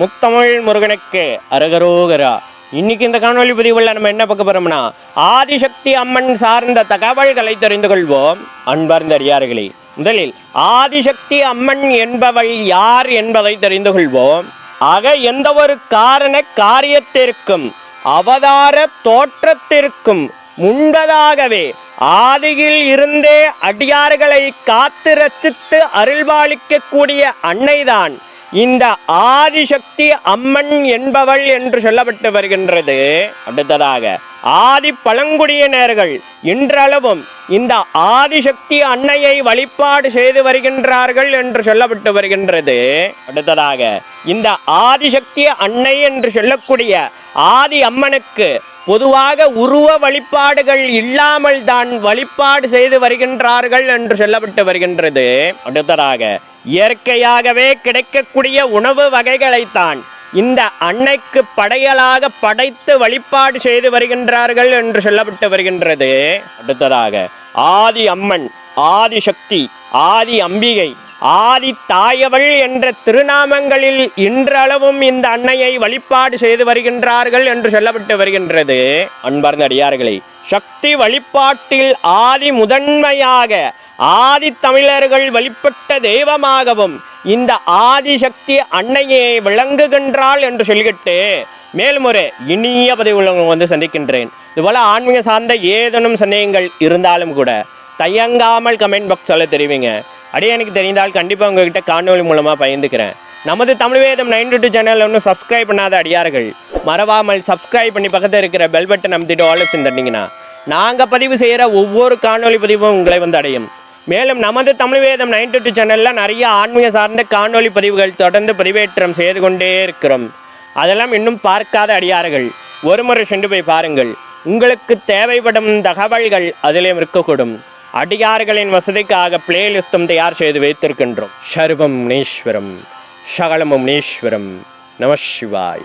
முத்தமிழ் முருகனுக்கு அருகரோகரா. இன்னைக்கு இந்த காணொலி பதிவுள்ள நம்ம என்ன பார்க்க போறோம்னா ஆதிசக்தி அம்மன் சார்ந்த தகவல்களை தெரிந்து கொள்வோம் அன்பார்ந்த அடியார்களே. முதலில் ஆதிசக்தி அம்மன் என்பவள் யார் என்பதை தெரிந்து கொள்வோம். ஆக எந்த ஒரு காரண காரியத்திற்கும் அவதார தோற்றத்திற்கும் முன்பதாகவே ஆதியில் இருந்தே அடியார்களை காத்து ரச்சித்து அருள்பாலிக்கக்கூடிய அன்னைதான் இந்த ஆதிசக்தி அம்மன் என்பவள் என்று சொல்லப்பட்டு வருகின்றது. அடுத்ததாக ஆதி பழங்குடியினர்கள் இன்றளவும் இந்த ஆதிசக்தி அன்னையை வழிபாடு செய்து வருகின்றார்கள் என்று சொல்லப்பட்டு வருகின்றது. அடுத்ததாக இந்த ஆதிசக்தி அன்னை என்று சொல்லக்கூடிய ஆதி அம்மனுக்கு பொதுவாக உருவ வழிபாடுகள் இல்லாமல் தான் வழிபாடு செய்து வருகின்றார்கள் என்று சொல்லப்பட்டு வருகின்றது. அடுத்ததாக இயற்கையாகவே கிடைக்கக்கூடிய உணவு வகைகளைத்தான் இந்த அன்னைக்கு படையலாக படைத்து வழிபாடு செய்து வருகின்றார்கள் என்று சொல்லப்பட்டு வருகின்றது. அடுத்ததாக ஆதி அம்மன் ஆதி சக்தி ஆதி அம்பிகை ஆதி தாயவள் என்ற திருநாமங்களில் இன்றளவும் இந்த அன்னையை வழிபாடு செய்து வருகின்றார்கள் என்று சொல்லப்பட்டு வருகின்றது. அன்பார்ந்த அடியார்களே சக்தி வழிபாட்டில் ஆதி முதன்மையாக ஆதி தமிழர்கள் வழிபட்ட தெய்வமாகவும் இந்த ஆதிசக்தி அன்னையை விளங்குகின்றாள் என்று சொல்லிக்கிட்டு மேலும் ஒரு இனிய பதிவுள்ள வந்து சந்திக்கின்றேன். இதுபோல் ஆன்மீக சார்ந்த ஏதேனும் சந்தேகங்கள் இருந்தாலும் கூட தயங்காமல் கமெண்ட் பாக்ஸில் தெரிவிங்க. அப்படியே எனக்கு தெரிந்தால் கண்டிப்பாக உங்ககிட்ட காணொலி மூலமாக பயந்துக்கிறேன் நமது Tamil Vedam nine two channel ஒன்றும் சப்ஸ்கிரைப் பண்ணாத அடியார்கள் மறவாமல் சப்ஸ்கிரைப் பண்ணி பக்கத்தில் இருக்கிற பெல் பட்டன் அமைத்திட்டு ஆலோசனை தட்டிங்கன்னா நாங்கள் பதிவு செய்கிற ஒவ்வொரு காணொலி பதிவும் உங்களை வந்து அடையும். மேலும் நமது தமிழ் வேதம் நைன்டி டூ சேனலில் நிறைய ஆன்மீக சார்ந்த காணொலி பதிவுகள் தொடர்ந்து பதிவேற்றம் செய்து கொண்டே இருக்கிறோம். அதெல்லாம் இன்னும் பார்க்காத அடியார்கள். ஒரு முறை சென்று போய் பாருங்கள். உங்களுக்கு தேவைப்படும் தகவல்கள் அதிலே இருக்கக்கூடும். அடியார்களின் வசதிக்காக பிளேலிஸ்டும் தயார் செய்து வைத்திருக்கின்றோம். சர்வம் முனீஸ்வரம். சகலமும் முனீஸ்வரம். நம சிவாய.